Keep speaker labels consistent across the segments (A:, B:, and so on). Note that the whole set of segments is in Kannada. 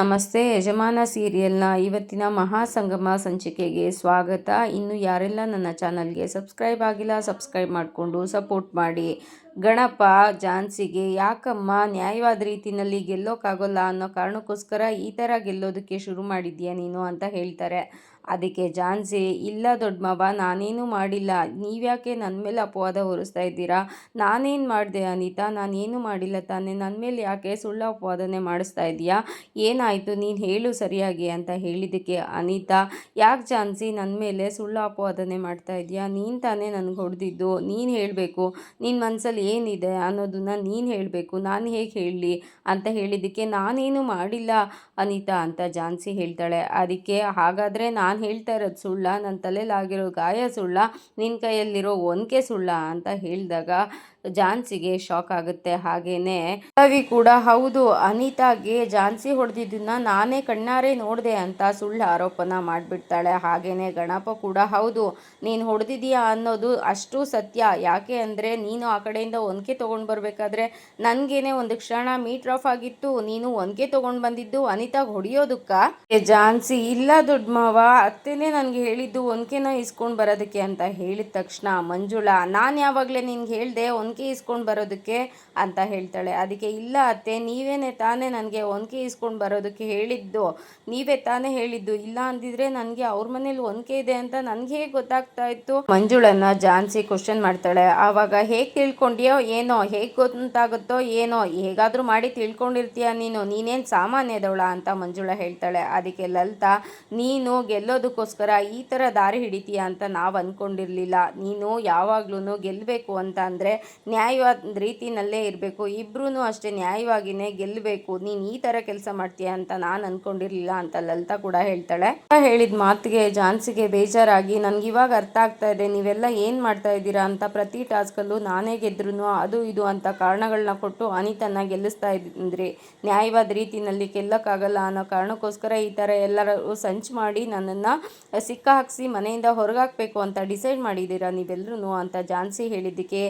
A: ನಮಸ್ತೆ. ಯಜಮಾನ ಸೀರಿಯಲ್ನ ಇವತ್ತಿನ ಮಹಾಸಂಗಮ ಸಂಚಿಕೆಗೆ ಸ್ವಾಗತ. ಇನ್ನು ಯಾರೆಲ್ಲ ನನ್ನ ಚಾನಲ್ಗೆ ಸಬ್ಸ್ಕ್ರೈಬ್ ಆಗಿಲ್ಲ, ಸಬ್ಸ್ಕ್ರೈಬ್ ಮಾಡಿಕೊಂಡು ಸಪೋರ್ಟ್ ಮಾಡಿ. ಗಣಪ ಝಾನ್ಸಿಗೆ ಯಾಕಮ್ಮ ನ್ಯಾಯವಾದ ರೀತಿಯಲ್ಲಿ ಗೆಲ್ಲೋಕ್ಕಾಗೋಲ್ಲ ಅನ್ನೋ ಕಾರಣಕ್ಕೋಸ್ಕರ ಈ ಥರ ಗೆಲ್ಲೋದಕ್ಕೆ ಶುರು ಮಾಡಿದ್ಯಾ ನೀನು ಅಂತ ಹೇಳ್ತಾರೆ. ಅದಕ್ಕೆ ಜಾನ್ಸಿ, ಇಲ್ಲ ದೊಡ್ಡ ಮಾವ ನಾನೇನು ಮಾಡಿಲ್ಲ. ನೀವ್ಯಾಕೆ ನನ್ನ ಮೇಲೆ ಅಪವಾದ ಹೊರಿಸ್ತಾ ಇದ್ದೀರಾ? ನಾನೇನು ಮಾಡಿದೆ ಅನಿತಾ? ನಾನೇನು ಮಾಡಿಲ್ಲ ತಾನೇ. ನನ್ನ ಮೇಲೆ ಯಾಕೆ ಸುಳ್ಳು ಅಪವಾದನೆ ಮಾಡಿಸ್ತಾ ಇದೆಯಾ ಏನಾಯಿತು? ನೀನು ಹೇಳು ಸರಿಯಾಗಿ ಅಂತ ಹೇಳಿದ್ದಕ್ಕೆ ಅನಿತಾ, ಯಾಕೆ ಜಾನ್ಸಿ ನನ್ನ ಮೇಲೆ ಸುಳ್ಳು ಅಪವಾದನೆ ಮಾಡ್ತಾ ಇದೆಯಾ ನೀನು ತಾನೇ ನನಗೆ ಹೊಡೆದಿದ್ದು. ನೀನು ಹೇಳಬೇಕು. ನಿನ್ನ ಮನಸ್ಸಲ್ಲಿ ಏನಿದೆ ಅನ್ನೋದನ್ನ ನೀನು ಹೇಳಬೇಕು. ನಾನು ಹೇಗೆ ಹೇಳಲಿ ಅಂತ ಹೇಳಿದ್ದಕ್ಕೆ ನಾನೇನು ಮಾಡಿಲ್ಲ ಅನಿತಾ ಅಂತ ಜಾನ್ಸಿ ಹೇಳ್ತಾಳೆ. ಅದಕ್ಕೆ ಹಾಗಾದರೆ ನಾನು ಹೇಳ್ತಾ ಇರೋದು ಸುಳ್ಳ ನನ್ನ ತಲೆಯಲ್ಲಾಗಿರೋ ಗಾಯ ಸುಳ್ಳ ನಿನ್ನ ಕೈಯಲ್ಲಿರೋ ಒನಕೆ ಸುಳ್ಳ ಅಂತ ಹೇಳಿದಾಗ ಝಾನ್ಸಿಗೆ ಶಾಕ್ ಆಗುತ್ತೆ. ಹಾಗೇನೆ ರವಿ ಕೂಡ, ಹೌದು, ಅನಿತಾಗೆ ಝಾನ್ಸಿ ಹೊಡೆದಿದ್ದನ್ನ ನಾನೇ ಕಣ್ಣಾರೆ ನೋಡಿದೆ ಅಂತ ಸುಳ್ಳು ಆರೋಪನ ಮಾಡಿಬಿಡ್ತಾಳೆ. ಹಾಗೇನೆ ಗಣಪ ಕೂಡ, ಹೌದು, ನೀನು ಹೊಡೆದಿದೀಯಾ ಅನ್ನೋದು ಅಷ್ಟು ಸತ್ಯ. ಯಾಕೆ ಅಂದರೆ ನೀನು ಆ ಕಡೆಯಿಂದ ಒನಕೆ ತೊಗೊಂಡು ಬರಬೇಕಾದ್ರೆ ನನಗೇನೆ ಒಂದು ಕ್ಷಣ ಮೀಟ್ರ್ ಆಫ್ ಆಗಿತ್ತು. ನೀನು ಒನಕೆ ತೊಗೊಂಡು ಬಂದಿದ್ದು ಅನಿತಾಗೆ ಹೊಡೆಯೋದಕ್ಕ? ಝಾನ್ಸಿ, ಇಲ್ಲ ದೊಡ್ಡ ಮಾವ. ಅತ್ತೆನೇ ನನಗೆ ಹೇಳಿದ್ದು ಒನಕೆನ ಇಸ್ಕೊಂಡು ಬರೋದಕ್ಕೆ ಅಂತ ಹೇಳಿದ ತಕ್ಷಣ ಮಂಜುಳಾ, ನಾನು ಯಾವಾಗಲೇ ನಿನ್ಗೆ ಹೇಳಿದೆ ಒನಕೆ ಇಸ್ಕೊಂಡು ಬರೋದಕ್ಕೆ ಅಂತ ಹೇಳ್ತಾಳೆ. ಅದಕ್ಕೆ, ಇಲ್ಲ ಅತ್ತೆ, ನೀವೇನೆ ತಾನೇ ನನಗೆ ಒನಕೆ ಇಸ್ಕೊಂಡು ಬರೋದಕ್ಕೆ ಹೇಳಿದ್ದು. ನೀವೇ ತಾನೇ ಹೇಳಿದ್ದು. ಇಲ್ಲ ಅಂದಿದ್ರೆ ನನಗೆ ಅವ್ರ ಮನೇಲಿ ಒನಕೆ ಇದೆ ಅಂತ ನನಗೆ ಹೇಗೆ ಗೊತ್ತಾಗ್ತಾ ಇತ್ತು? ಮಂಜುಳನ್ನ ಜಾನ್ಸಿ ಕ್ವಶನ್ ಮಾಡ್ತಾಳೆ. ಆವಾಗ ಹೇಗೆ ತಿಳ್ಕೊಂಡಿಯೋ ಏನೋ, ಹೇಗೆ ಗೊತ್ತಾಗುತ್ತೋ ಏನೋ, ಹೇಗಾದರೂ ಮಾಡಿ ತಿಳ್ಕೊಂಡಿರ್ತೀಯ ನೀನು? ನೀನೇನು ಸಾಮಾನ್ಯದವಳ? ಅಂತ ಮಂಜುಳ ಹೇಳ್ತಾಳೆ. ಅದಕ್ಕೆ, ಲಲಿತಾ, ನೀನು ಗೆಲ್ಲೋದಕ್ಕೋಸ್ಕರ ಈ ಥರ ದಾರಿ ಹಿಡಿತೀಯ ಅಂತ ನಾವು ಅಂದ್ಕೊಂಡಿರಲಿಲ್ಲ ನೀನು ಯಾವಾಗ್ಲೂ ಗೆಲ್ಲಬೇಕು ಅಂತ ನ್ಯಾಯವಾದ ರೀತಿನಲ್ಲೇ ಇರಬೇಕು. ಇಬ್ಬರೂ ಅಷ್ಟೇ ನ್ಯಾಯವಾಗಿಯೇ ಗೆಲ್ಲಬೇಕು ನೀನು ಈ ಥರ ಕೆಲಸ ಮಾಡ್ತೀಯ ಅಂತ ನಾನು ಅಂದ್ಕೊಂಡಿರಲಿಲ್ಲ ಅಂತ ಲಲಿತಾ ಕೂಡ ಹೇಳ್ತಾಳೆ. ಹೇಳಿದ ಮಾತಿಗೆ ಜಾನ್ಸಿಗೆ ಬೇಜಾರಾಗಿ, ನನಗೆ ಇವಾಗ ಅರ್ಥ ಆಗ್ತಾ ಇದೆ. ನೀವೆಲ್ಲ ಏನು ಮಾಡ್ತಾ ಇದ್ದೀರಾ ಅಂತ ಪ್ರತಿ ಟಾಸ್ಕಲ್ಲೂ ನಾನೇ ಗೆದ್ರೂ ಅದು ಇದು ಅಂತ ಕಾರಣಗಳನ್ನ ಕೊಟ್ಟು ಅನಿತನ್ನ ಗೆಲ್ಲಿಸ್ತಾ ಇದ್ರಿ. ನ್ಯಾಯವಾದ ರೀತಿಯಲ್ಲಿ ಗೆಲ್ಲಕ್ಕಾಗಲ್ಲ ಅನ್ನೋ ಕಾರಣಕ್ಕೋಸ್ಕರ ಈ ಥರ ಎಲ್ಲರೂ ಸಂಚು ಮಾಡಿ ನನ್ನನ್ನು ಸಿಕ್ಕ ಹಾಕಿಸಿ ಮನೆಯಿಂದ ಹೊರಗಾಕಬೇಕು ಅಂತ ಡಿಸೈಡ್ ಮಾಡಿದ್ದೀರಾ ನೀವೆಲ್ಲರೂ ಅಂತ ಜಾನ್ಸಿ ಹೇಳಿದ್ದಕ್ಕೆ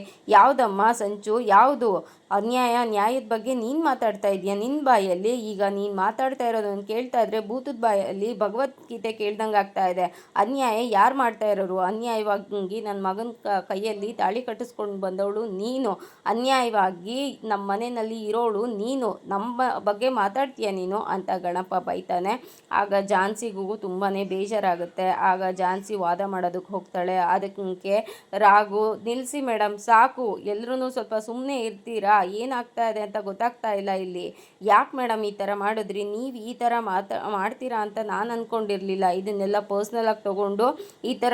A: ಯಾವುದಮ್ಮ ಸಂಚು ಯಾವುದು? ಅನ್ಯಾಯ, ನ್ಯಾಯದ ಬಗ್ಗೆ ನೀನು ಮಾತಾಡ್ತಾ ಇದೀಯ ನಿನ್ನ ಬಾಯಲ್ಲಿ ಈಗ ನೀನು ಮಾತಾಡ್ತಾ ಇರೋದನ್ನು ಕೇಳ್ತಾ ಇದ್ರೆ ಭೂತದ ಬಾಯಲ್ಲಿ ಭಗವದ್ಗೀತೆ ಕೇಳ್ದಂಗೆ ಆಗ್ತಾ ಇದೆ. ಅನ್ಯಾಯ ಯಾರು ಮಾಡ್ತಾ ಇರೋರು? ಅನ್ಯಾಯವಾಗಿ ನನ್ನ ಮಗನ ಕೈಯಲ್ಲಿ ತಾಳಿ ಕಟ್ಟಿಸ್ಕೊಂಡು ಬಂದವಳು ನೀನು. ಅನ್ಯಾಯವಾಗಿ ನಮ್ಮ ಮನೆಯಲ್ಲಿ ಇರೋಳು ನೀನು. ನಮ್ಮ ಬಗ್ಗೆ ಮಾತಾಡ್ತೀಯ ನೀನು? ಅಂತ ಗಣಪ ಬೈತಾನೆ. ಆಗ ಝಾನ್ಸಿಗೂ ತುಂಬಾ ಬೇಜಾರಾಗುತ್ತೆ. ಆಗ ಝಾನ್ಸಿ ವಾದ ಮಾಡೋದಕ್ಕೆ ಹೋಗ್ತಾಳೆ. ಅದಕ್ಕೆ ರಾಗು ನಿಲ್ಲಿಸಿ ಮೇಡಮ್ ಸಾಕು. ಎಲ್ಲರೂ ಸ್ವಲ್ಪ ಸುಮ್ಮನೆ ಇರ್ತೀರಾ? ಏನಾಗ್ತಾ ಇದೆ ಅಂತ ಗೊತ್ತಾಗ್ತಾ ಇಲ್ಲ ಇಲ್ಲಿ. ಯಾಕೆ ಮೇಡಮ್ ಈ ಥರ ಮಾಡಿದ್ರಿ? ನೀವು ಈ ಥರ ಮಾತಾ, ಮಾಡ್ತೀರಾ ಅಂತ ನಾನು ಅಂದ್ಕೊಂಡಿರಲಿಲ್ಲ ಇದನ್ನೆಲ್ಲ ಪರ್ಸ್ನಲಾಗಿ ತೊಗೊಂಡು ಈ ಥರ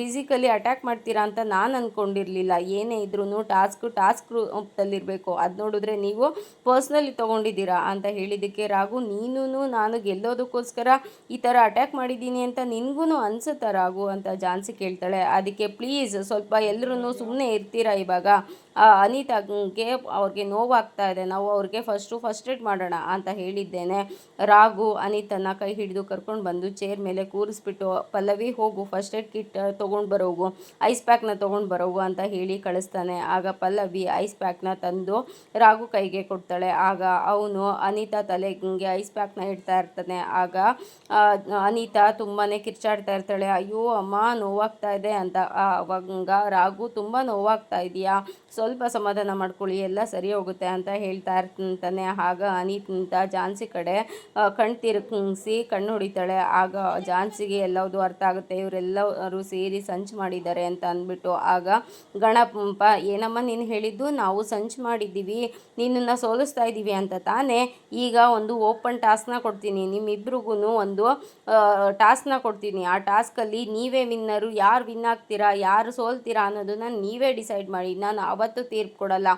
A: ಫಿಸಿಕಲಿ ಅಟ್ಯಾಕ್ ಮಾಡ್ತೀರಾ ಅಂತ ನಾನು ಅಂದ್ಕೊಂಡಿರಲಿಲ್ಲ ಏನೇ ಇದ್ರೂ ಟಾಸ್ಕ್ ಟಾಸ್ಕ್ ರೂಪದಲ್ಲಿರಬೇಕು. ಅದು ನೋಡಿದ್ರೆ ನೀವು ಪರ್ಸ್ನಲಿ ತೊಗೊಂಡಿದ್ದೀರಾ ಅಂತ ಹೇಳಿದ್ದಕ್ಕೆ ರಾಗು ನೀನು ನಾನು ಗೆಲ್ಲೋದಕ್ಕೋಸ್ಕರ ಈ ಥರ ಅಟ್ಯಾಕ್ ಮಾಡಿದ್ದೀನಿ ಅಂತ ನಿನಗೂ ಅನಿಸುತ್ತಾ ರಾಗು ಅಂತ ಜಾನ್ಸಿ ಕೇಳ್ತಾಳೆ. ಅದಕ್ಕೆ ಪ್ಲೀಸ್ ಸ್ವಲ್ಪ ಎಲ್ಲರೂ ಸುಮ್ಮನೆ ಇರ್ತೀರಾ ಇವಾಗ? ಅನಿತಾಗೆ ಅವ್ರಿಗೆ ನೋವಾಗ್ತಾ ಇದೆ. ನಾವು ಅವ್ರಿಗೆ ಫಸ್ಟು ಫಸ್ಟ್ ಏಡ್ ಮಾಡೋಣ ಅಂತ ಹೇಳಿದ್ದೇನೆ. ರಾಗು ಅನಿತನ ಕೈ ಹಿಡಿದು ಕರ್ಕೊಂಡು ಬಂದು ಚೇರ್ ಮೇಲೆ ಕೂರಿಸ್ಬಿಟ್ಟು, ಪಲ್ಲವಿ ಹೋಗು ಫಸ್ಟ್ ಏಡ್ ಕಿಟ್ ತೊಗೊಂಡು ಬರೋಗು ಐಸ್ ಪ್ಯಾಕ್ನ ತೊಗೊಂಡು ಬರೋಗು ಅಂತ ಹೇಳಿ ಕಳಿಸ್ತಾನೆ. ಆಗ ಪಲ್ಲವಿ ಐಸ್ ಪ್ಯಾಕ್ನ ತಂದು ರಾಗು ಕೈಗೆ ಕೊಡ್ತಾಳೆ. ಆಗ ಅವನು ಅನಿತಾ ತಲೆಗೆ ಐಸ್ ಪ್ಯಾಕ್ನ ಇಡ್ತಾ ಇರ್ತಾನೆ. ಆಗ ಅನಿತಾ ತುಂಬಾ ಕಿರ್ಚಾಡ್ತಾ ಇರ್ತಾಳೆ. ಅಯ್ಯೋ, ಅಮ್ಮ, ನೋವಾಗ್ತಾ ಇದೆ ಅಂತ. ಅವಾಗ ರಾಗು ತುಂಬ ನೋವಾಗ್ತಾ ಇದೆಯಾ? ಸ್ವಲ್ಪ ಸಮಾಧಾನ ಮಾಡ್ಕೊಳ್ಳಿ, ಎಲ್ಲ ಸರಿ ಹೋಗುತ್ತೆ ಅಂತ ಹೇಳ್ತಾ ಇರ್ತಾನೆ. ಆಗ ಅನಿತ ಜಾನ್ಸಿ ಕಡೆ ಕಣ್ ತಿರುಗಿಸಿ ಕಣ್ಣು ಹೊಡಿತಾಳೆ. ಆಗ ಜಾನ್ಸಿಗೆ ಎಲ್ಲವುದು ಅರ್ಥ ಆಗುತ್ತೆ, ಇವರೆಲ್ಲರೂ ಸೇರಿ ಸಂಚು ಮಾಡಿದ್ದಾರೆ ಅಂತ ಅಂದ್ಬಿಟ್ಟು. ಆಗ ಗಣಪ ಏನಮ್ಮ ನೀನು ಹೇಳಿದ್ದು? ನಾವು ಸಂಚು ಮಾಡಿದ್ದೀವಿ, ನಿನ್ನನ್ನು ಸೋಲಿಸ್ತಾ ಇದ್ದೀವಿ ಅಂತ. ತಾನೇ, ಈಗ ಒಂದು ಓಪನ್ ಟಾಸ್ಕ್ನ ಕೊಡ್ತೀನಿ. ನಿಮ್ಮಿಬ್ರಿಗೂ ಒಂದು ಟಾಸ್ಕ್ನ ಕೊಡ್ತೀನಿ. ಆ ಟಾಸ್ಕಲ್ಲಿ ನೀವೇ ವಿನ್ನರು. ಯಾರು ವಿನ್ ಆಗ್ತೀರಾ? ಯಾರು ಸೋಲ್ತೀರಾ ಅನ್ನೋದನ್ನ ನೀವೇ ಡಿಸೈಡ್ ಮಾಡಿ. ನಾನು ಅವತ್ತು ತೀರ್ಪು ಕೊಡಲ್ಲ.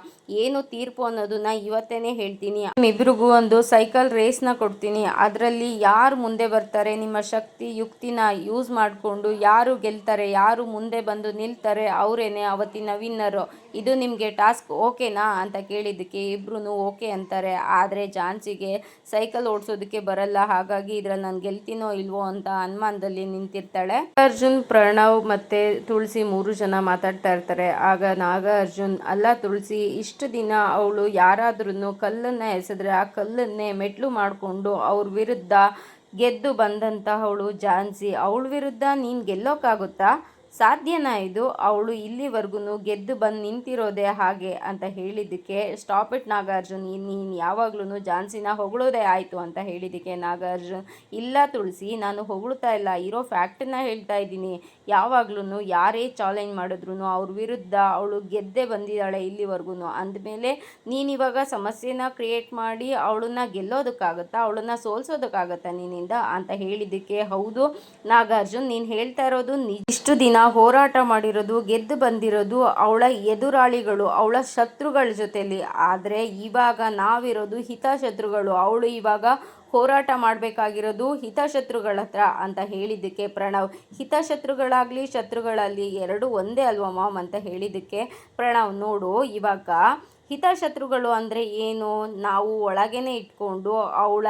A: ಏನು ತೀರ್ಪು ಅನ್ನೋದನ್ನ ಇವತ್ತೇನೆ ಹೇಳ್ತೀನಿ. ಇಬ್ರಿಗೂ ಒಂದು ಸೈಕಲ್ ರೇಸ್ನ ಕೊಡ್ತೀನಿ. ಅದರಲ್ಲಿ ಯಾರು ಮುಂದೆ ಬರ್ತಾರೆ? ನಿಮ್ಮ ಶಕ್ತಿ, ಯುಕ್ತಿನ ಯೂಸ್ ಮಾಡಿಕೊಂಡು ಯಾರು ಗೆಲ್ತಾರೆ? ಯಾರು ಮುಂದೆ ಬಂದು ನಿಲ್ತಾರೆ? ಅವರೇನೆ ಅವತ್ತಿನ ವಿನ್ನರು. ಇದು ನಿಮಗೆ ಟಾಸ್ಕ್ ಓಕೆನಾ ಅಂತ ಕೇಳಿದ್ದಕ್ಕೆ ಇಬ್ರೂ ಓಕೆ ಅಂತಾರೆ. ಆದರೆ ಝಾನ್ಸಿಗೆ ಸೈಕಲ್ ಓಡಿಸೋದಕ್ಕೆ ಬರಲ್ಲ. ಹಾಗಾಗಿ ಇದ್ರಲ್ಲಿ ನಾನು ಗೆಲ್ತೀನೋ ಇಲ್ವೋ ಅಂತ ಅನುಮಾನದಲ್ಲಿ ನಿಂತಿರ್ತಾಳೆ. ಅರ್ಜುನ್ ಪ್ರಣವ್ ಮತ್ತು ತುಳಸಿ ಮೂರು ಜನ ಮಾತಾಡ್ತಾ ಇರ್ತಾರೆ. ಆಗ ನಾಗ ಅರ್ಜುನ್ ಅಲ್ಲ ತುಳಸಿ, ಇಷ್ಟು ದಿನ ಅವಳು ಯಾರಾದ್ರೂ ಕಲ್ಲನ್ನು ಎಸೆದ್ರೆ ಆ ಕಲ್ಲನ್ನೇ ಮೆಟ್ಲು ಮಾಡಿಕೊಂಡು ಅವ್ರ ವಿರುದ್ಧ ಗೆದ್ದು ಬಂದಂತಹವಳು ಝಾನ್ಸಿ ಅವಳ ವಿರುದ್ಧ ನೀನು ಗೆಲ್ಲೋಕ್ಕಾಗುತ್ತಾ ಸಾಧ್ಯನಾ ಇದು. ಅವಳು ಇಲ್ಲಿವರೆಗೂ ಗೆದ್ದು ಬಂದು ನಿಂತಿರೋದೆ ಹಾಗೆ ಅಂತ ಹೇಳಿದ್ದಕ್ಕೆ, ಸ್ಟಾಪ್ ಇಟ್ ನಾಗಾರ್ಜುನ್ ನೀನು ಯಾವಾಗ್ಲೂ ಝಾನ್ಸಿನ ಹೊಗಳೋದೇ ಆಯಿತು ಅಂತ ಹೇಳಿದ್ದಕ್ಕೆ ನಾಗಾರ್ಜುನ್, ಇಲ್ಲ ತುಳಸಿ, ನಾನು ಹೊಗಳ್ತಾ ಇಲ್ಲ, ಇರೋ ಫ್ಯಾಕ್ಟನ್ನ ಹೇಳ್ತಾ ಇದ್ದೀನಿ. ಯಾವಾಗ್ಲೂ ಯಾರೇ ಚಾಲೆಂಜ್ ಮಾಡಿದ್ರು ಅವ್ರ ವಿರುದ್ಧ ಅವಳು ಗೆದ್ದೇ ಬಂದಿದ್ದಾಳೆ ಇಲ್ಲಿವರೆಗೂ ಅಂದಮೇಲೆ ನೀನಿವಾಗ ಸಮಸ್ಯೆನ ಕ್ರಿಯೇಟ್ ಮಾಡಿ ಅವಳನ್ನ ಗೆಲ್ಲೋದಕ್ಕಾಗತ್ತಾ? ಅವಳನ್ನ ಸೋಲ್ಸೋದಕ್ಕಾಗತ್ತಾ ನಿನ್ನಿಂದ? ಅಂತ ಹೇಳಿದ್ದಕ್ಕೆ ಹೌದು. ನಾಗಾರ್ಜುನ್, ನೀನು ಹೇಳ್ತಾ ಇರೋದು ಇಷ್ಟು ದಿನ ಹೋರಾಟ ಮಾಡಿರೋದು, ಗೆದ್ದು ಬಂದಿರೋದು ಅವಳ ಎದುರಾಳಿಗಳು, ಅವಳ ಶತ್ರುಗಳ ಜೊತೆಯಲ್ಲಿ ಆದರೆ ಇವಾಗ ನಾವಿರೋದು ಹಿತಶತ್ರುಗಳು. ಅವಳು ಇವಾಗ ಹೋರಾಟ ಮಾಡಬೇಕಾಗಿರೋದು ಹಿತಶತ್ರುಗಳ ಹತ್ರ ಅಂತ ಹೇಳಿದ್ದಕ್ಕೆ ಪ್ರಣವ್. ಹಿತಶತ್ರುಗಳಾಗಲಿ ಶತ್ರುಗಳಲ್ಲಿ ಎರಡು ಒಂದೇ ಅಲ್ವಾ ಮಾಮ್ ಅಂತ ಹೇಳಿದ್ದಕ್ಕೆ ಪ್ರಣವ್. ನೋಡು, ಇವಾಗ ಹಿತಶತ್ರುಗಳು ಅಂದರೆ ಏನು? ನಾವು ಒಳಗೇನೆ ಇಟ್ಕೊಂಡು ಅವಳ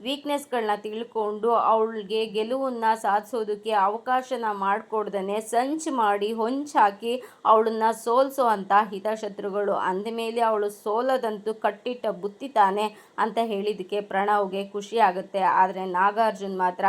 A: ವೀಕ್ನೆಸ್ಗಳನ್ನ ತಿಳ್ಕೊಂಡು ಅವಳಿಗೆ ಗೆಲುವನ್ನು ಸಾಧಿಸೋದಕ್ಕೆ ಅವಕಾಶನ ಮಾಡಿಕೊಡ್ದೇ ಸಂಚು ಮಾಡಿ ಹೊಂಚಾಕಿ ಅವಳನ್ನ ಸೋಲಿಸೋ ಅಂಥ ಹಿತಶತ್ರುಗಳು. ಅಂದಮೇಲೆ ಅವಳು ಸೋಲೋದಂತೂ ಕಟ್ಟಿಟ್ಟ ಬುತ್ತಿ ತಾನೆ ಅಂತ ಹೇಳಿದ್ದಕ್ಕೆ ಪ್ರಣವ್ಗೆ ಖುಷಿ ಆಗುತ್ತೆ. ಆದರೆ ನಾಗಾರ್ಜುನ್ ಮಾತ್ರ,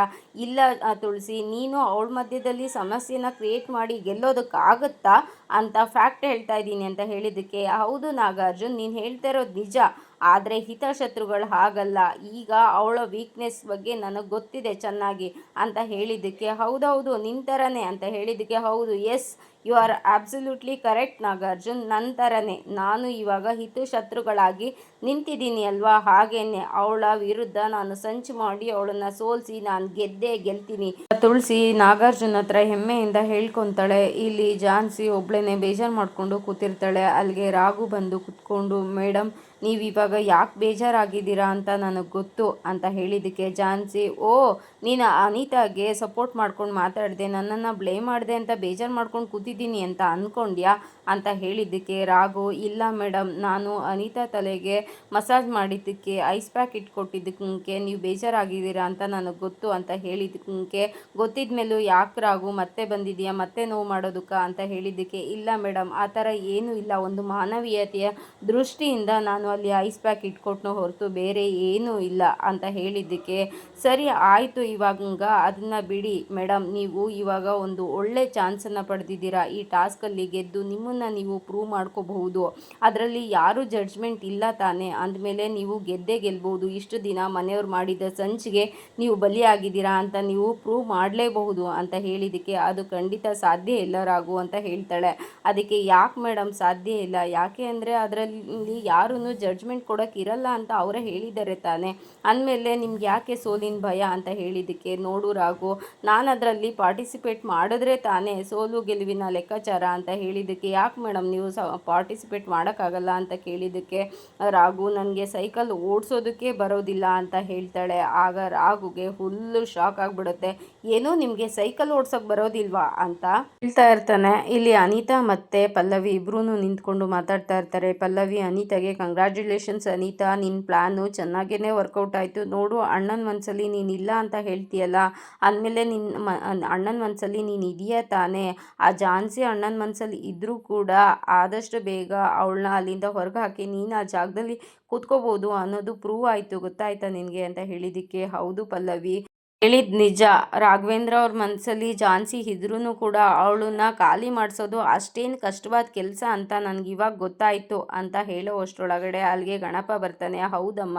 A: ಇಲ್ಲ ತುಳಸಿ, ನೀನು ಅವಳ ಮಧ್ಯದಲ್ಲಿ ಸಮಸ್ಯೆನ ಕ್ರಿಯೇಟ್ ಮಾಡಿ ಗೆಲ್ಲೋದಕ್ಕಾಗುತ್ತಾ? ಅಂತ ಫ್ಯಾಕ್ಟ್ ಹೇಳ್ತಾ ಇದ್ದೀನಿ ಅಂತ ಹೇಳಿದ್ದಕ್ಕೆ ಹೌದು ನಾಗಾರ್ಜುನ್, ನೀನು ಹೇಳ್ತಾ ಇರೋದು ನಿಜ. ಆದರೆ ಹಿತಶತ್ರುಗಳು ಹಾಗಲ್ಲ. ಈಗ ಅವಳ ವೀಕ್ನೆಸ್ ಬಗ್ಗೆ ನನಗೆ ಗೊತ್ತಿದೆ ಚೆನ್ನಾಗಿ ಅಂತ ಹೇಳಿದ್ದಕ್ಕೆ, ಹೌದೌದು ನಿಂತರನೇ ಅಂತ ಹೇಳಿದ್ದಕ್ಕೆ, ಹೌದು yes you are absolutely correct Nagarjun. ನಂತರನೇ ನಾನು ಇವಾಗ ಹಿತಶತ್ರುಗಳಾಗಿ ನಿಂತಿದ್ದೀನಿ ಅಲ್ವಾ? ಹಾಗೇನೆ ಅವಳ ವಿರುದ್ಧ ನಾನು ಸಂಚು ಮಾಡಿ ಅವಳನ್ನ ಸೋಲಿಸಿ ನಾನು ಗೆದ್ದೇ ಗೆಲ್ತೀನಿ. ತುಳಸಿ ನಾಗಾರ್ಜುನ್ ಹತ್ರ ಹೆಮ್ಮೆಯಿಂದ ಹೇಳ್ಕೊತಾಳೆ. ಇಲ್ಲಿ ಜಾನ್ಸಿ ಒಬ್ಳೇನೆ ಬೇಜಾರು ಮಾಡಿಕೊಂಡು ಕೂತಿರ್ತಾಳೆ. ಅಲ್ಲಿಗೆ ರಾಗು ಬಂದು ಕುತ್ಕೊಂಡು ಮೇಡಮ್ ನೀವು ಇವಾಗ ಯಾಕೆ ಬೇಜಾರಾಗಿದ್ದೀರಾ ಅಂತ ನನಗೆ ಗೊತ್ತು ಅಂತ ಹೇಳಿದ್ದಕ್ಕೆ ಜಾನ್ಸಿ, ಓ, ನೀನು ಅನಿತಾಗೆ ಸಪೋರ್ಟ್ ಮಾಡ್ಕೊಂಡು ಮಾತಾಡಿದೆ, ನನ್ನನ್ನು ಬ್ಲೇಮ್ ಮಾಡಿದೆ ಅಂತ ಬೇಜಾರು ಮಾಡ್ಕೊಂಡು ಕೂತಿದ್ದೀನಿ ಅಂತ ಅಂದ್ಕೊಂಡ್ಯಾ? ಅಂತ ಹೇಳಿದ್ದಕ್ಕೆ ರಾಘು, ಇಲ್ಲ ಮೇಡಮ್ ನಾನು ಅನಿತಾ ತಲೆಗೆ ಮಸಾಜ್ ಮಾಡಿದ್ದಕ್ಕೆ ಐಸ್ ಪ್ಯಾಕ್ ಇಟ್ಕೊಟ್ಟಿದ್ದಕ್ಕೆ ನೀವು ಬೇಜಾರಾಗಿದ್ದೀರಾ ಅಂತ ನನಗೆ ಗೊತ್ತು ಅಂತ ಹೇಳಿದ್ದಕ್ಕೆ ಗೊತ್ತಿದ ಮೇಲೂ ಯಾಕೆ ರಾಘು, ಮತ್ತೆ ಬಂದಿದೆಯಾ, ಮತ್ತೆ ನೋವು ಮಾಡೋದಕ್ಕ ಅಂತ ಹೇಳಿದ್ದಕ್ಕೆ ಇಲ್ಲ ಮೇಡಮ್ ಆ ಥರ ಏನೂ ಇಲ್ಲ. ಒಂದು ಮಾನವೀಯತೆಯ ದೃಷ್ಟಿಯಿಂದ ನಾನು ಅಲ್ಲಿ ಐಸ್ ಪ್ಯಾಕ್ ಇಟ್ಕೊಟ್ನೋ ಹೊರತು ಬೇರೆ ಏನೂ ಇಲ್ಲ ಅಂತ ಹೇಳಿದ್ದಕ್ಕೆ ಸರಿ ಆಯಿತು ಇವಾಗ ಅದನ್ನು ಬಿಡಿ ಮೇಡಮ್ ನೀವು ಇವಾಗ ಒಂದು ಒಳ್ಳೆ ಚಾನ್ಸನ್ನು ಪಡೆದಿದ್ದೀರಾ. ಈ ಟಾಸ್ಕಲ್ಲಿ ಗೆದ್ದು ನಿಮ್ಮನ್ನು ನೀವು ಪ್ರೂವ್ ಮಾಡ್ಕೋಬಹುದು. ಅದರಲ್ಲಿ ಯಾರು ಜಡ್ಜ್ಮೆಂಟ್ ಇಲ್ಲ ತಾನೇ. ಅಂದಮೇಲೆ ನೀವು ಗೆದ್ದೇ ಗೆಲ್ಬೋದು ಇಷ್ಟು ದಿನ ಮನೆಯವ್ರು ಮಾಡಿದ ಸಂಚಿಗೆ ನೀವು ಬಲಿಯಾಗಿದ್ದೀರಾ ಅಂತ ನೀವು ಪ್ರೂವ್ ಮಾಡಲೇಬಹುದು ಅಂತ ಹೇಳಿದ್ದಕ್ಕೆ ಅದು ಖಂಡಿತ ಸಾಧ್ಯ ಇಲ್ಲ ರಾಗು ಅಂತ ಹೇಳ್ತಾಳೆ. ಅದಕ್ಕೆ ಯಾಕೆ ಮೇಡಮ್ ಸಾಧ್ಯ ಇಲ್ಲ? ಯಾಕೆ ಅಂದರೆ ಅದರಲ್ಲಿ ಯಾರೂ ಜಡ್ಜ್ಮೆಂಟ್ ಕೊಡೋಕೆ ಇರಲ್ಲ ಅಂತ ಅವರೇ ಹೇಳಿದ್ದಾರೆ ತಾನೇ. ಅಂದಮೇಲೆ ನಿಮ್ಗೆ ಯಾಕೆ ಸೋಲಿನ ಭಯ ಅಂತ ಹೇಳಿದ್ದಕ್ಕೆ ನೋಡು ರಾಘು ನಾನು ಅದರಲ್ಲಿ ಪಾರ್ಟಿಸಿಪೇಟ್ ಮಾಡಿದ್ರೆ ತಾನೇ ಸೋಲು ಗೆಲುವಿನ ಲೆಕ್ಕಾಚಾರ ಅಂತ ಹೇಳಿದ್ದಕ್ಕೆ ಯಾಕೆ ಮೇಡಮ್ ನೀವು ಸ ಪಾರ್ಟಿಸಿಪೇಟ್ ಮಾಡೋಕ್ಕಾಗಲ್ಲ ಅಂತ ಕೇಳಿದ್ದಕ್ಕೆ? ರಾಘು ನನಗೆ ಸೈಕಲ್ ಓಡಿಸೋದಕ್ಕೆ ಬರೋದಿಲ್ಲ ಅಂತ ಹೇಳ್ತಾಳೆ. ಆಗ ರಾಘುಗೆ ಫುಲ್ಲು ಶಾಕ್ ಆಗಿಬಿಡುತ್ತೆ. ಏನೋ ನಿಮಗೆ ಸೈಕಲ್ ಓಡ್ಸೋಕೆ ಬರೋದಿಲ್ವಾ ಅಂತ ಹೇಳ್ತಾ ಇರ್ತಾನೆ. ಇಲ್ಲಿ ಅನಿತಾ ಮತ್ತು ಪಲ್ಲವಿ ಇಬ್ಬರೂ ನಿಂತ್ಕೊಂಡು ಮಾತಾಡ್ತಾ ಇರ್ತಾರೆ. ಪಲ್ಲವಿ, ಅನಿತಾಗೆ ಕಂಗ್ರ್ಯಾಚುಲೇಷನ್ಸ್ ಅನಿತಾ. ನಿನ್ನ ಪ್ಲ್ಯಾನು ಚೆನ್ನಾಗೇ ವರ್ಕೌಟ್ ಆಯಿತು. ನೋಡು, ಅಣ್ಣನ ಮನಸ್ಸಲ್ಲಿ ನೀನು ಇಲ್ಲ ಅಂತ ಹೇಳ್ತೀಯಲ್ಲ. ಅಂದಮೇಲೆ ನಿನ್ನ ಮ, ಅಣ್ಣನ ಮನಸ್ಸಲ್ಲಿ ನೀನು ಇದೆಯಾ ತಾನೇ? ಆ ಜಾನ್ಸಿ ಅಣ್ಣನ ಮನಸ್ಸಲ್ಲಿ ಇದ್ದರೂ ಕೂಡ ಆದಷ್ಟು ಬೇಗ ಅವಳನ್ನ ಅಲ್ಲಿಂದ ಹೊರಗೆ ಹಾಕಿ ನೀನು ಆ ಜಾಗದಲ್ಲಿ ಕೂತ್ಕೋಬೋದು ಅನ್ನೋದು ಪ್ರೂವ್ ಆಯಿತು ಗೊತ್ತಾಯ್ತಾ ನಿನಗೆ ಅಂತ ಹೇಳಿದ್ದಕ್ಕೆ? ಹೌದು ಪಲ್ಲವಿ. ಹೇಳಿದ ನಿಜ. ರಾಘವೇಂದ್ರ ಅವ್ರ ಮನಸ್ಸಲ್ಲಿ ಝಾನ್ಸಿ ಇದ್ರೂ ಕೂಡ ಅವಳನ್ನ ಖಾಲಿ ಮಾಡಿಸೋದು ಅಷ್ಟೇನು ಕಷ್ಟವಾದ ಕೆಲಸ ಅಂತ ನನಗೆ ಇವಾಗ ಗೊತ್ತಾಯಿತು ಅಂತ ಹೇಳೋ ಅಷ್ಟರೊಳಗಡೆ ಅಲ್ಲಿಗೆ ಗಣಪ ಬರ್ತಾನೆ, ಹೌದಮ್ಮ,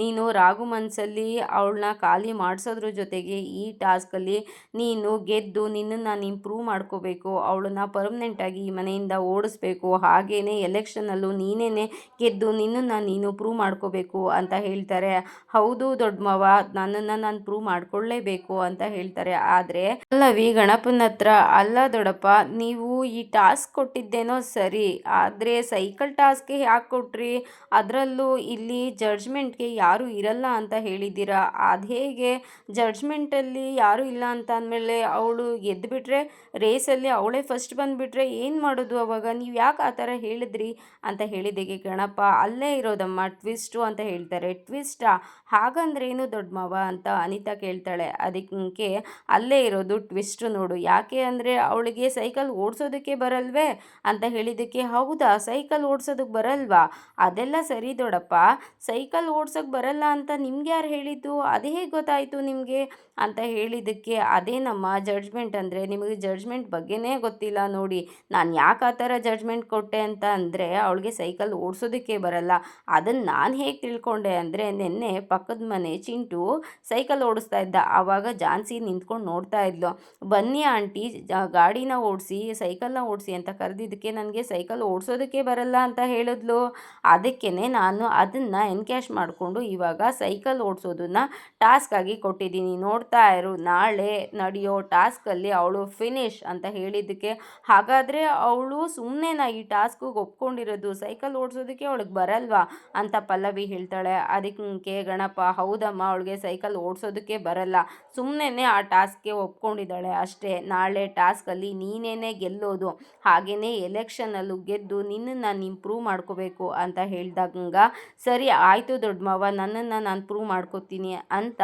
A: ನೀನು ರಾಘು ಮನಸ್ಸಲ್ಲಿ ಅವಳನ್ನ ಖಾಲಿ ಮಾಡಿಸೋದ್ರ ಜೊತೆಗೆ ಈ ಟಾಸ್ಕಲ್ಲಿ ನೀನು ಗೆದ್ದು ನಿನ್ನನ್ನು ನಾನು ಇಂಪ್ರೂವ್ ಮಾಡ್ಕೋಬೇಕು, ಅವಳನ್ನ ಪರ್ಮನೆಂಟಾಗಿ ಈ ಮನೆಯಿಂದ ಓಡಿಸ್ಬೇಕು ಹಾಗೇ ಎಲೆಕ್ಷನಲ್ಲೂ ನೀನೇ ಗೆದ್ದು ನಿನ್ನನ್ನು ನೀನು ಪ್ರೂವ್ ಮಾಡ್ಕೋಬೇಕು ಅಂತ ಹೇಳ್ತಾರೆ. ಹೌದು ದೊಡ್ಡ ನನ್ನನ್ನು ನಾನು ಪ್ರೂವ್ ಮಾಡ್ಕೊ ತಗೊಳ್ಳೇಬೇಕು ಅಂತ ಹೇಳ್ತಾರೆ. ಆದರೆ ಪಲ್ಲವಿ ಗಣಪನ ಹತ್ರ, ಅಲ್ಲ ದೊಡ್ಡಪ್ಪ, ನೀವು ಈ ಟಾಸ್ಕ್ ಕೊಟ್ಟಿದ್ದೇನೋ ಸರಿ, ಆದರೆ ಸೈಕಲ್ ಟಾಸ್ಕ್ಗೆ ಯಾಕೆ ಕೊಟ್ರಿ? ಅದರಲ್ಲೂ ಇಲ್ಲಿ ಜಡ್ಜ್ಮೆಂಟ್ಗೆ ಯಾರು ಇರಲ್ಲ ಅಂತ ಹೇಳಿದ್ದೀರಾ? ಅದು ಹೇಗೆ? ಜಡ್ಜ್ಮೆಂಟಲ್ಲಿ ಯಾರು ಇಲ್ಲ ಅಂತ ಅಂದಮೇಲೆ ಅವಳು ಗೆದ್ದುಬಿಟ್ರೆ ರೇಸಲ್ಲಿ ಅವಳೇ ಫಸ್ಟ್ ಬಂದುಬಿಟ್ರೆ ಏನು ಮಾಡೋದು ಅವಾಗ? ನೀವು ಯಾಕೆ ಆ ಥರ ಹೇಳಿದ್ರಿ? ಅಂತ ಹೇಳಿದ್ದಕ್ಕೆ ಗಣಪ, ಅಲ್ಲೇ ಇರೋದಮ್ಮ, ಟ್ವಿಸ್ಟು ಅಂತ ಹೇಳ್ತಾರೆ. ಟ್ವಿಸ್ಟಾ? ಹಾಗಂದ್ರೆ ಏನು ದೊಡ್ಡ ಮಾವ? ಅಂತ ಅನಿತಾ ಕೇಳ್ತಾಳೆ ಅದಕ್ಕೆ ಅಲ್ಲೇ ಇರೋದು ಟ್ವಿಸ್ಟು ನೋಡು. ಯಾಕೆ ಅಂದರೆ ಅವಳಿಗೆ ಸೈಕಲ್ ಓಡಿಸೋದಕ್ಕೆ ಬರಲ್ವೇ? ಅಂತ ಹೇಳಿದ್ದಕ್ಕೆ, ಹೌದಾ ಸೈಕಲ್ ಓಡಿಸೋದಕ್ಕೆ ಬರಲ್ವಾ? ಅದೆಲ್ಲ ಸರಿ ದೊಡ್ಡಪ್ಪ ಸೈಕಲ್ ಓಡ್ಸೋಕ್ಕೆ ಬರಲ್ಲ ಅಂತ ನಿಮ್ಗೆ ಯಾರು ಹೇಳಿದ್ದು? ಅದು ಹೇಗೆ ಗೊತ್ತಾಯಿತು ನಿಮಗೆ? ಅಂತ ಹೇಳಿದ್ದಕ್ಕೆ ಅದೇನಮ್ಮ ಜಡ್ಜ್ಮೆಂಟ್ ಅಂದರೆ ನಿಮಗೆ ಜಡ್ಜ್ಮೆಂಟ್ ಬಗ್ಗೆನೇ ಗೊತ್ತಿಲ್ಲ ನೋಡಿ. ನಾನು ಯಾಕೆ ಆ ಥರ ಜಡ್ಜ್ಮೆಂಟ್ ಕೊಟ್ಟೆ ಅಂತ ಅಂದರೆ ಅವಳಿಗೆ ಸೈಕಲ್ ಓಡಿಸೋದಕ್ಕೆ ಬರಲ್ಲ. ಅದನ್ನು ನಾನು ಹೇಗೆ ತಿಳ್ಕೊಂಡೆ ಅಂದರೆ ನಿನ್ನೆ ಪಕ್ಕದ ಮನೆ ಚಿಂಟು ಸೈಕಲ್ ಓಡಿಸ್ತಾ ಇದ್ದ. ಆವಾಗ ಜಾನ್ಸಿ ನಿಂತ್ಕೊಂಡು ನೋಡ್ತಾ ಇದ್ಲು. ಬನ್ನಿ ಆಂಟಿ ಗಾಡಿನ ಓಡಿಸಿ, ಸೈಕಲ್ನ ಓಡಿಸಿ ಅಂತ ಕರೆದಿದ್ದಕ್ಕೆ ನನಗೆ ಸೈಕಲ್ ಓಡಿಸೋದಕ್ಕೆ ಬರಲ್ಲ ಅಂತ ಹೇಳಿದ್ಲು. ಅದಕ್ಕೇ ನಾನು ಅದನ್ನು ಎನ್ಕ್ಯಾಶ್ ಮಾಡಿಕೊಂಡು ಇವಾಗ ಸೈಕಲ್ ಓಡಿಸೋದನ್ನ ಟಾಸ್ಕ್ ಆಗಿ ಕೊಟ್ಟಿದ್ದೀನಿ. ನೋಡ್ತಾ ಇರು, ನಾಳೆ ನಡೆಯೋ ಟಾಸ್ಕಲ್ಲಿ ಅವಳು ಫಿನಿಶ್ ಅಂತ ಹೇಳಿದ್ದಕ್ಕೆ. ಹಾಗಾದರೆ ಅವಳು ಸುಮ್ಮನೆನಾ ಈ ಟಾಸ್ಕಿಗೆ ಒಪ್ಕೊಂಡಿರೋದು? ಸೈಕಲ್ ಓಡಿಸೋದಕ್ಕೆ ಅವಳಿಗೆ ಬರಲ್ವಾ? ಅಂತ ಪಲ್ಲವಿ ಹೇಳ್ತಾಳೆ. ಅದಕ್ಕೆ ಗಣಪ, ಹೌದಮ್ಮ, ಅವಳಿಗೆ ಸೈಕಲ್ ಓಡಿಸೋದಕ್ಕೆ ಬರಲ್ಲ. ಸುಮ್ಮನೆ ಆ ಟಾಸ್ಕ್ಗೆ ಒಪ್ಕೊಂಡಿದ್ದಾಳೆ ಅಷ್ಟೇ. ನಾಳೆ ಟಾಸ್ಕಲ್ಲಿ ನೀನೇನೆ ಗೆಲ್ಲೋದು ಹಾಗೆಯೇ ಎಲೆಕ್ಷನಲ್ಲೂ ಗೆದ್ದು ನಿನ್ನನ್ನು ನೀನು ಪ್ರೂವ್ ಮಾಡ್ಕೋಬೇಕು ಅಂತ ಹೇಳಿದಾಗ ಸರಿ, ಆಯಿತು ದೊಡ್ಡ ಮಾವ ನನ್ನನ್ನು ನಾನು ಪ್ರೂವ್ ಮಾಡ್ಕೋತೀನಿ ಅಂತ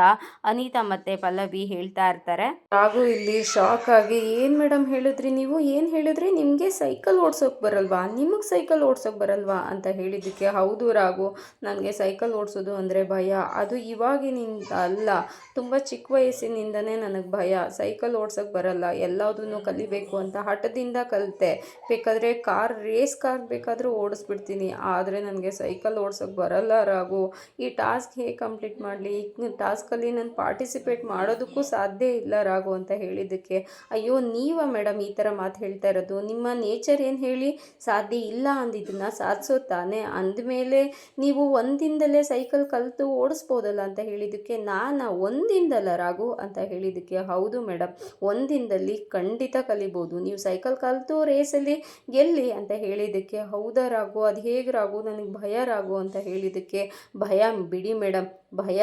A: ಅನಿತಾ ಮತ್ತು ಪಲ್ಲವಿ ಹೇಳ್ತಾ ಇರ್ತಾರೆ. ಹಾಗೂ ಇಲ್ಲಿ ಶಾಕ್ ಆಗಿ, ಏನು ಮೇಡಮ್ ಹೇಳಿದ್ರಿ ನೀವು? ಏನು ಹೇಳಿದ್ರಿ? ನಿಮಗೆ ಸೈಕಲ್ ಓಡ್ಸೋಕೆ ಬರಲ್ವಾ? ನಿಮಗೆ ಸೈಕಲ್ ಓಡ್ಸೋಕೆ ಬರಲ್ವಾ? ಅಂತ ಹೇಳಿದ್ದಕ್ಕೆ, ಹೌದು ರಾಗು ನನಗೆ ಸೈಕಲ್ ಓಡಿಸೋದು ಅಂದರೆ ಭಯ. ಅದು ಇವಾಗಿನಿಂದ ಅಲ್ಲ, ತುಂಬ ಚಿಕ್ಕ ವಯಸ್ಸಿನಿಂದನೇ ನನಗೆ ಭಯ. ಸೈಕಲ್ ಓಡ್ಸೋಕ್ಕೆ ಬರಲ್ಲ. ಎಲ್ಲದನ್ನು ಕಲಿಬೇಕು ಅಂತ ಹಠದಿಂದ ಕಲಿತೆ. ಬೇಕಾದರೆ ಕಾರ್, ರೇಸ್ ಕಾರ್ ಬೇಕಾದರೂ ಓಡಿಸ್ಬಿಡ್ತೀನಿ. ಆದರೆ ನನಗೆ ಸೈಕಲ್ ಓಡ್ಸೋಕ್ಕೆ ಬರಲ್ಲ ರಾಗು ಈ ಟಾಸ್ಕ್ ಹೇಗೆ ಕಂಪ್ಲೀಟ್ ಮಾಡಲಿ? ಈ ಟಾಸ್ಕಲ್ಲಿ ನಾನು ಪಾರ್ಟಿಸಿಪೇಟ್ ಮಾಡೋದಕ್ಕೂ ಸಾಧ್ಯ ಇಲ್ಲ ರಾಗು ಅಂತ ಹೇಳಿದ್ದಕ್ಕೆ. ಅಯ್ಯೋ, ನೀವ ಮೇಡಮ್ ಈ ಥರ ಮಾತು ಹೇಳ್ತಾ ಇರೋದು. ನಿಮ್ಮ ನೇಚರ್ ಏನು ಹೇಳಿ? ಸಾಧ್ಯ ಇಲ್ಲ ಅಂದಿದ್ದನ್ನ ಸಾಧಿಸೋ ತಾನೇ. ಅಂದಮೇಲೆ ನೀವು ಒಂದಿಂದಲೇ ಸೈಕಲ್ ಕಲಿತು ಓಡಿಸ್ಬೋದಲ್ಲ ಅಂತ ಹೇಳಿದ್ದಕ್ಕೆ ನಾನು ಒಂದಿಂದಲ್ಲ ರಾಘು ಅಂತ ಹೇಳಿದ್ದಕ್ಕೆ ಹೌದು ಮೇಡಮ್ ಒಂದಿನದಲ್ಲಿ ಖಂಡಿತ ಕಲಿಬೋದು. ನೀವು ಸೈಕಲ್ ಕಲಿತು ರೇಸಲ್ಲಿ ಗೆಲ್ಲಿ ಅಂತ ಹೇಳಿದ್ದಕ್ಕೆ ಹೌದಾ ರಾಘು? ಅದು ಹೇಗೆ ರಾಘು? ನನಗೆ ಭಯ ರಾಘು ಅಂತ ಹೇಳಿದ್ದಕ್ಕೆ ಭಯ ಬಿಡಿ ಮೇಡಮ್ ಭಯ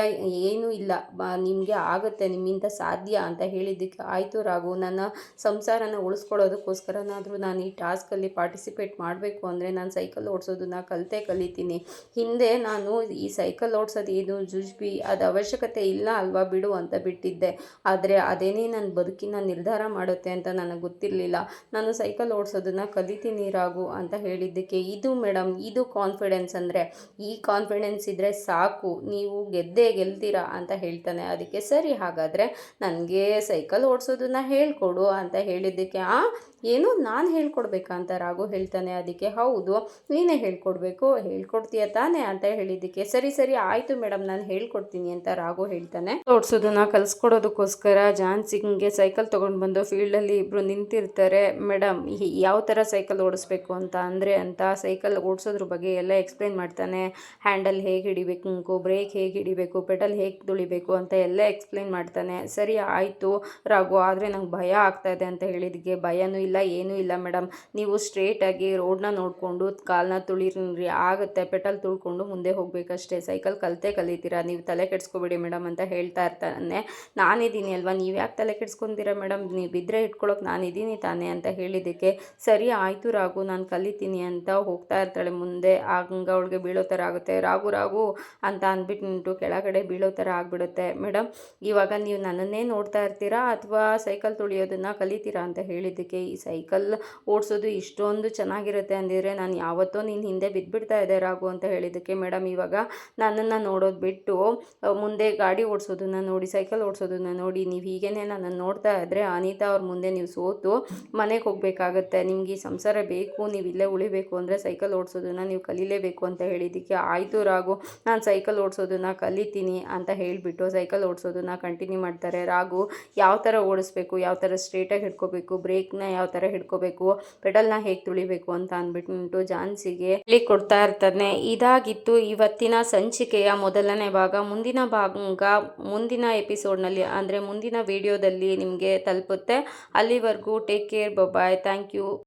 A: ಏನೂ ಇಲ್ಲ. ನಿಮಗೆ ಆಗುತ್ತೆ, ನಿಮ್ಮಿಂದ ಸಾಧ್ಯ ಅಂತ ಹೇಳಿದ್ದಕ್ಕೆ ಆಯಿತು ರಾಘು. ನನ್ನ ಸಂಸಾರನ ಉಳಿಸ್ಕೊಳ್ಳೋದಕ್ಕೋಸ್ಕರನಾದರೂ ನಾನು ಈ ಟಾಸ್ಕಲ್ಲಿ ಪಾರ್ಟಿಸಿಪೇಟ್ ಮಾಡಬೇಕು ಅಂದರೆ ನಾನು ಸೈಕಲ್ ಓಡಿಸೋದನ್ನ ಕಲಿತೆ ಕಲಿತೀನಿ. ಹಿಂದೆ ನಾನು ಈ ಸೈಕಲ್ ಓಡಿಸೋದು ಏನು, ಜುಜ್ಬಿ, ಅದು ಅವಶ್ಯಕತೆ ಇಲ್ಲ ಅಲ್ವಾ ಬಿಡು ಅಂತ ಬಿಟ್ಟಿದ್ದೆ. ಆದರೆ ಅದೇನೇ ನನ್ನ ಬದುಕಿನ ನಿರ್ಧಾರ ಮಾಡುತ್ತೆ ಅಂತ ನನಗೆ ಗೊತ್ತಿರಲಿಲ್ಲ. ನಾನು ಸೈಕಲ್ ಓಡಿಸೋದನ್ನ ಕಲಿತೀನಿ ರಾಘು ಅಂತ ಹೇಳಿದ್ದಕ್ಕೆ, ಇದು ಮೇಡಮ್ ಇದು ಕಾನ್ಫಿಡೆನ್ಸ್ ಅಂದರೆ, ಈ ಕಾನ್ಫಿಡೆನ್ಸ್ ಇದ್ದರೆ ಸಾಕು. ನೀವು ಗೆದ್ದೇ ಗೆಲ್ತೀರಾ ಅಂತ ಹೇಳ್ತಾನೆ. ಅದಕ್ಕೆ ಸರಿ, ಹಾಗಾದರೆ ನನಗೆ ಸೈಕಲ್ ಓಡಿಸೋದನ್ನ ಹೇಳ್ಕೊಡು ಅಂತ ಹೇಳಿದ್ದಕ್ಕೆ, ಆ, ಏನು ನಾನು ಹೇಳ್ಕೊಡ್ಬೇಕಾ ಅಂತ ರಾಘು ಹೇಳ್ತಾನೆ. ಅದಕ್ಕೆ, ಹೌದು, ನೀನೇ ಹೇಳ್ಕೊಡ್ಬೇಕು, ಹೇಳ್ಕೊಡ್ತೀಯ ತಾನೇ ಅಂತ ಹೇಳಿದ್ದಕ್ಕೆ, ಸರಿ ಸರಿ, ಆಯಿತು ಮೇಡಮ್, ನಾನು ಹೇಳ್ಕೊಡ್ತೀನಿ ಅಂತ ರಾಘು ಹೇಳ್ತಾನೆ. ಓಡಿಸೋದನ್ನ ಕಲಿಸ್ಕೊಡೋದಕ್ಕೋಸ್ಕರ ಜಾನ್ಸಿಂಗ್ಗೆ ಸೈಕಲ್ ತೊಗೊಂಡು ಬಂದು ಫೀಲ್ಡಲ್ಲಿ ಇಬ್ಬರು ನಿಂತಿರ್ತಾರೆ. ಮೇಡಮ್ ಯಾವ ಥರ ಸೈಕಲ್ ಓಡಿಸ್ಬೇಕು ಅಂತ ಅಂದರೆ ಅಂತ ಸೈಕಲ್ ಓಡಿಸೋದ್ರ ಬಗ್ಗೆ ಎಲ್ಲ ಎಕ್ಸ್ಪ್ಲೈನ್ ಮಾಡ್ತಾನೆ. ಹ್ಯಾಂಡಲ್ ಹೇಗೆ ಹಿಡಿಬೇಕು ಬ್ರೇಕ್ ಹೇಗೆ ಹಿಡಿಬೇಕು ಪೆಡಲ್ ಹೇಗೆ ತುಳಿಬೇಕು ಅಂತ ಎಲ್ಲ ಎಕ್ಸ್ಪ್ಲೇನ್ ಮಾಡ್ತಾನೆ. ಸರಿ, ಆಯಿತು ರಾಘು, ಆದರೆ ನಂಗೆ ಭಯ ಆಗ್ತಾ ಇದೆ ಅಂತ ಹೇಳಿದ್ಗೆ ಭಯನೂ ಇಲ್ಲ, ಏನೂ ಇಲ್ಲ ಮೇಡಮ್ ನೀವು ಸ್ಟ್ರೇಟಾಗಿ ರೋಡ್ನ ನೋಡಿಕೊಂಡು ಕಾಲನ್ನ ತುಳಿರಿ ಆಗುತ್ತೆ. ಪೆಟಲ್ ತುಳ್ಕೊಂಡು ಮುಂದೆ ಹೋಗಬೇಕಷ್ಟೇ. ಸೈಕಲ್ ಕಲಿತೆ ಕಲಿತೀರಾ? ನೀವು ತಲೆ ಕೆಡ್ಸ್ಕೊಬೇಡಿ ಮೇಡಮ್ ಅಂತ ಹೇಳ್ತಾ ಇರ್ತಾನೆ. ನಾನಿದ್ದೀನಿ ಅಲ್ವಾ? ನೀವು ಯಾಕೆ ತಲೆ ಕೆಡಿಸ್ಕೊಂಡಿರ ಮೇಡಮ್ ನೀವು ಬಿದ್ದರೆ ಇಟ್ಕೊಳ್ಳೋಕೆ ನಾನಿದ್ದೀನಿ ತಾನೇ ಅಂತ ಹೇಳಿದ್ದಕ್ಕೆ ಸರಿ, ಆಯಿತು ರಾಘು, ನಾನು ಕಲಿತೀನಿ ಅಂತ ಹೋಗ್ತಾ ಇರ್ತಾಳೆ ಮುಂದೆ. ಹಂಗೆ ಅವಳಿಗೆ ಬೀಳೋ ಥರ ಆಗುತ್ತೆ. ರಾಘು ರಾಘು ಅಂತ ಅಂದ್ಬಿಟ್ಟು ಕೆಳಗಡೆ ಬೀಳೋ ಥರ ಆಗಿಬಿಡುತ್ತೆ. ಮೇಡಮ್ ಇವಾಗ ನೀವು ನನ್ನನ್ನೇ ನೋಡ್ತಾ ಇರ್ತೀರಾ ಅಥವಾ ಸೈಕಲ್ ತುಳಿಯೋದನ್ನು ಕಲಿತೀರಾ ಅಂತ ಹೇಳಿದ್ದಕ್ಕೆ ಈ ಸೈಕಲ್ ಓಡಿಸೋದು ಇಷ್ಟೊಂದು ಚೆನ್ನಾಗಿರುತ್ತೆ ಅಂದಿದ್ರೆ ನಾನು ಯಾವತ್ತೋ ನೀನು ಹಿಂದೆ ಬಿದ್ದುಬಿಡ್ತಾ ಇದ್ದೆ ರಾಗು ಅಂತ ಹೇಳಿದ್ದಕ್ಕೆ. ಮೇಡಮ್ ಇವಾಗ ನನ್ನನ್ನು ನೋಡೋದು ಬಿಟ್ಟು ಮುಂದೆ ಗಾಡಿ ಓಡಿಸೋದನ್ನು ನೋಡಿ, ಸೈಕಲ್ ಓಡಿಸೋದನ್ನು ನೋಡಿ, ನೀವು ಹೀಗೇ ನನ್ನನ್ನು ನೋಡ್ತಾ ಇದ್ದರೆ ಅನಿತಾ ಅವ್ರ ಮುಂದೆ ನೀವು ಸೋತು ಮನೆಗೆ ಹೋಗಬೇಕಾಗತ್ತೆ. ನಿಮ್ಗೆ ಈ ಸಂಸಾರ ಬೇಕು, ನೀವು ಇಲ್ಲೇ ಉಳಿಬೇಕು ಅಂದರೆ ಸೈಕಲ್ ಓಡಿಸೋದನ್ನು ನೀವು ಕಲೀಲೇಬೇಕು ಅಂತ ಹೇಳಿದ್ದಕ್ಕೆ ಆಯಿತು ರಾಗು ನಾನು ಸೈಕಲ್ ಓಡಿಸೋದನ್ನ ಕಲಿತೀನಿ ಅಂತ ಹೇಳಿಬಿಟ್ಟು ಸೈಕಲ್ ಓಡಿಸೋದನ್ನ ಕಂಟಿನ್ಯೂ ಮಾಡ್ತಾರೆ. ರಾಗು ಯಾವ ಥರ ಓಡಿಸ್ಬೇಕು, ಯಾವ ಥರ ಸ್ಟ್ರೇಟಾಗಿ ಹಿಡ್ಕೋಬೇಕು ಬ್ರೇಕ್ನ ಯಾವ ಥರ ಹಿಡ್ಕೋಬೇಕು ಪೆಡಲ್ನ ಹೇಗೆ ತುಳಿಬೇಕು ಅಂತ ಅಂದ್ಬಿಟ್ಟು ಜಾನ್ಸಿಗೆ ಹೇಳಿ ಕೊಡ್ತಾ ಇರ್ತಾನೆ. ಇದಾಗಿತ್ತು ಇವತ್ತಿನ ಸಂಚಿಕೆಯ ಮೊದಲನೇ ಭಾಗ. ಮುಂದಿನ ಭಾಗ, ಮುಂದಿನ ಎಪಿಸೋಡ್ನಲ್ಲಿ ಅಂದರೆ ಮುಂದಿನ ವಿಡಿಯೋದಲ್ಲಿ ನಿಮಗೆ ತಲುಪುತ್ತೆ. ಅಲ್ಲಿವರೆಗೂ take care bye thank you